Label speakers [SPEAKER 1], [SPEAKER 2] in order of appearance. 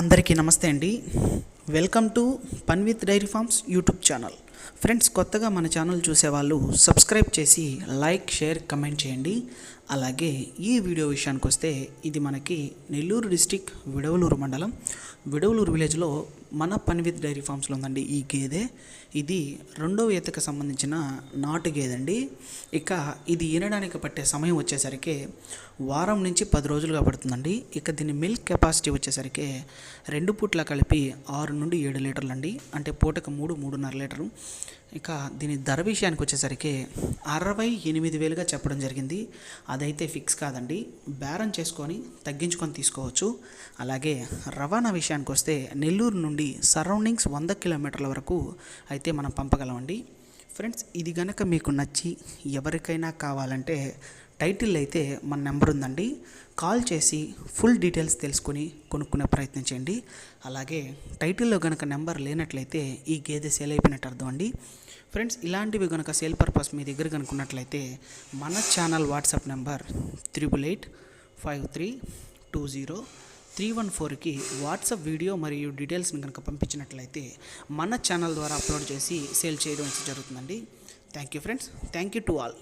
[SPEAKER 1] అందరికీ నమస్తే అండి. Welcome to Panvith dairy farms YouTube channel friends కొత్తగా మన ఛానల్ చూసేవాళ్ళు సబ్స్క్రైబ్ చేసి లైక్ షేర్ కమెంట్ చేయండి. అలాగే ఈ వీడియో విషయానికి వస్తే ఇది మనకి నెల్లూరు డిస్టిక్ విడవలూరు మండలం. విడవలూరు విలేజ్లో మన పని విత్ డైరీ ఫార్మ్స్లో ఉందండి ఈ గేదె. ఇది రెండవ ఈతకు సంబంధించిన నాటు గేదె అండి ఇక ఇది ఈనడానికి పట్టే సమయం వచ్చేసరికి వారం నుంచి పది రోజులుగా పడుతుందండి. ఇక దీని మిల్క్ కెపాసిటీ వచ్చేసరికి రెండు పూట్ల కలిపి ఆరు నుండి ఏడు లీటర్లు అండి అంటే పూటకు మూడు మూడున్నర లీటరు. ఇక దీని ధర విషయానికి వచ్చేసరికి అరవై ఎనిమిది వేలుగా చెప్పడం జరిగింది. అదైతే ఫిక్స్ కాదండి. బేరం చేసుకొని తగ్గించుకొని తీసుకోవచ్చు. అలాగే రవాణా విషయానికి వస్తే నెల్లూరు నుండి సరౌండింగ్స్ వంద కిలోమీటర్ల వరకు అయితే మనం పంపగలమండి. ఫ్రెండ్స్ ఇది కనుక మీకు నచ్చి ఎవరికైనా కావాలంటే టైటిల్ అయితే మన నెంబర్ ఉందండి. కాల్ చేసి ఫుల్ డీటెయిల్స్ తెలుసుకొని కొనుక్కునే ప్రయత్నం చేయండి. అలాగే టైటిల్లో కనుక నెంబర్ లేనట్లయితే ఈ గేదె సేల్ అయిపోయినట్టు అర్థం అండి. ఫ్రెండ్స్ ఇలాంటివి కనుక సేల్ పర్పస్ మీ దగ్గర కనుక్కున్నట్లయితే మన channel WhatsApp number triple eight five three two zero three one ఫోర్కి వాట్సాప్ వీడియో మరియు డీటెయిల్స్ని కనుక పంపించినట్లయితే మన ఛానల్ ద్వారా అప్లోడ్ చేసి సేల్ చేయడం జరుగుతుందండి. Thank you friends. Thank you to all.